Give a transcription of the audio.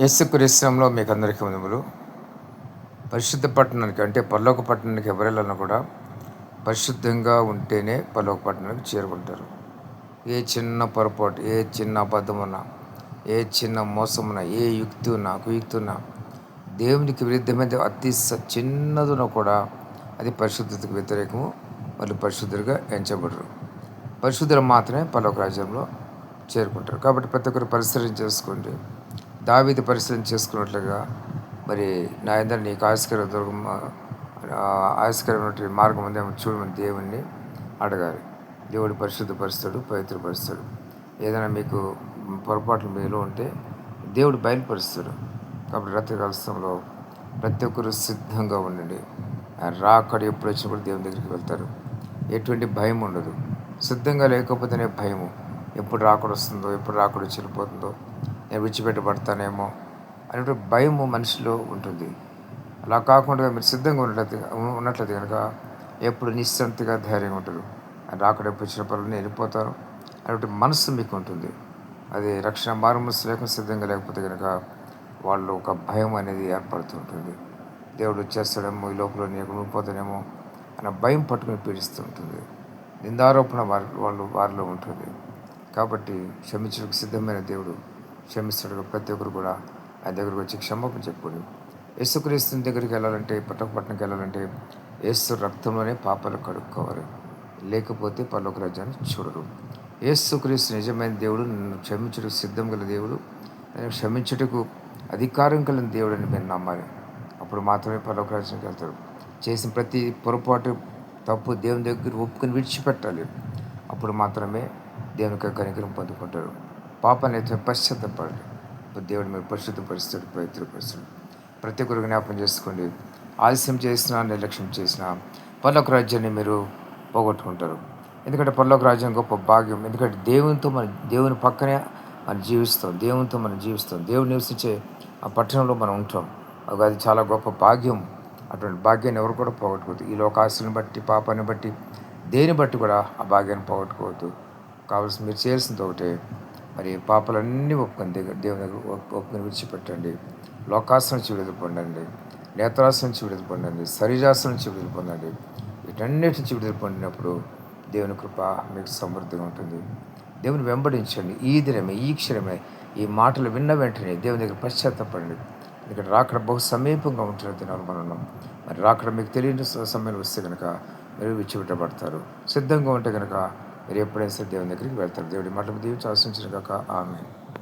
యేసుక్రీస్తంలో మీకు అందరికీ వందములు పరిశుద్ధ పట్టణానికి అంటే పర్లోక పట్టణానికి ఎవరెళ్ళన్నా కూడా పరిశుద్ధంగా ఉంటేనే పర్లోక పట్టణానికి చేరుకుంటారు. ఏ చిన్న పొరపాటు ఏ చిన్న అబద్ధమున్నా ఏ చిన్న మోసమున్నా ఏ యుక్తి ఉన్నా కుయుక్తి ఉన్నా దేవునికి విరుద్ధమైన అతి చిన్నదున కూడా అది పరిశుద్ధతకు వ్యతిరేకము. వాళ్ళు పరిశుద్ధులుగా ఎంచబడరు. పరిశుద్ధులు మాత్రమే పర్లోక రాజ్యంలో చేరుకుంటారు. కాబట్టి ప్రతి ఒక్కరు పరిశీలన చేసుకోండి. దావిది పరిశీలన చేసుకున్నట్లుగా మరి నా అందరు నీకు ఆయుస్కర దుర్గం ఆయుస్కరమైనటువంటి మార్గం ఉందేమో చూడమని దేవుణ్ణి అడగాలి. దేవుడు పరిశుద్ధపరుస్తాడు పవిత్రపరుస్తాడు. ఏదైనా మీకు పొరపాట్లు మీలో ఉంటే దేవుడు బయలుపరుస్తాడు. కాబట్టి రక్తకలసంలో ప్రతి ఒక్కరు సిద్ధంగా ఉండండి. రాకడ ఎప్పుడు వచ్చినప్పుడు దేవుని దగ్గరికి వెళ్తారు. ఎటువంటి భయం ఉండదు. సిద్ధంగా లేకపోతేనే భయము. ఎప్పుడు రాకడ వస్తుందో ఎప్పుడు రాకడ చెల్లిపోతుందో నేను విడిచిపెట్టబడతానేమో అనేటువంటి భయము మనిషిలో ఉంటుంది. అలా కాకుండా మీరు సిద్ధంగా ఉన్నట్లయితే ఉన్నట్లయితే కనుక ఎప్పుడు నిశ్చంతిగా ధైర్యంగా ఉంటారు. రాకడ వచ్చిన పనులు వెళ్ళిపోతారు అనేటువంటి మనసు మీకు ఉంటుంది. అది రక్షణ మారుమనసు లేకుండా సిద్ధంగా లేకపోతే కనుక వాళ్ళు ఒక భయం అనేది ఏర్పడుతుంటుంది దేవుడు వచ్చేస్తాడేమో ఈ లోపల నీకు ఉండిపోతానేమో అన్న భయం పట్టుకుని పీడిస్తూ ఉంటుంది. నిందారోపణ వారి వాళ్ళు వారిలో ఉంటుంది. కాబట్టి క్షమించడానికి సిద్ధమైన దేవుడు క్షమిస్తాడు. ప్రతి ఒక్కరు కూడా ఆయన దగ్గరకు వచ్చి క్షమాపణ చెప్పుకోండి. యేసుక్రీస్తుని దగ్గరికి వెళ్ళాలంటే పట్టణకి వెళ్ళాలంటే యేసు రక్తంలోనే పాపాలు కడుక్కోవాలి. లేకపోతే పల్లొక రాజ్యాన్ని చూడరు. యేసుక్రీస్తు నిజమైన దేవుడు నన్ను క్షమించడానికి సిద్ధం గల దేవుడు నేను క్షమించటకు అధికారం కలిగిన దేవుడు అని మీరు నమ్మాలి. అప్పుడు మాత్రమే పల్లొక రాజ్యానికి వెళ్తారు. చేసిన ప్రతి పొరపాటు తప్పు దేవుని దగ్గర ఒప్పుకొని విడిచిపెట్టాలి. అప్పుడు మాత్రమే దేవునికి కనికరం పొందుకుంటారు. పాపాన్ని అయితే పశ్చాత్తపడండి దేవుడు మీరు పరిశుద్ధపరుస్తాడు పవిత్రపరుస్తాడు. ప్రతి ఒక్కరు జ్ఞాపం చేసుకోండి. ఆలస్యం చేసినా నిర్లక్ష్యం చేసినా పర్లోక రాజ్యాన్ని మీరు పోగొట్టుకుంటారు. ఎందుకంటే పర్లోక రాజ్యం గొప్ప భాగ్యం. ఎందుకంటే దేవునితో మన దేవుని పక్కనే మనం జీవిస్తాం. దేవునితో మనం జీవిస్తాం. దేవుడు నివసించే ఆ పట్టణంలో మనం ఉంటాం. అది చాలా గొప్ప భాగ్యం. అటువంటి భాగ్యాన్ని ఎవరు కూడా పోగొట్టుకోవద్దు. ఈ లోకాశలను బట్టి పాపాన్ని బట్టి దేని బట్టి కూడా ఆ భాగ్యాన్ని పోగొట్టుకోవద్దు. కావాల్సి మీరు చేయాల్సింది ఒకటే మరి పాపలన్నీ ఒప్పుకొని దగ్గర దేవుని దగ్గర ఒప్పుకొని విడిచిపెట్టండి. లోకాసన నుంచి విడుదల పొందండి. నేత్రాసం నుంచి విడుదల పొందండి. శరీరాసం నుంచి విడుదల పొందండి. వీటన్నిటి నుంచి విడుదల పొందినప్పుడు దేవుని కృప మీకు సమృద్ధిగా ఉంటుంది. దేవుని వెంబడించండి. ఈ దినమే ఈ క్షణమే ఈ మాటలు విన్న వెంటనే దేవుని దగ్గర పశ్చాత్తపడండి. ఇక్కడ రాకడ బహు సమీపంగా ఉంటున్న దినాలు మనం మరి రాకడ మీకు తెలియని సమయంలో వస్తే కనుక మీరు విచ్చిపెట్టబడతారు సిద్ధంగా ఉంటే కనుక మీరు ఎప్పుడైనా సరే దేవుని దగ్గరికి వెళ్తారు. దేవుడి మాటలు దీవించి ఆశించిన కాక ఆమె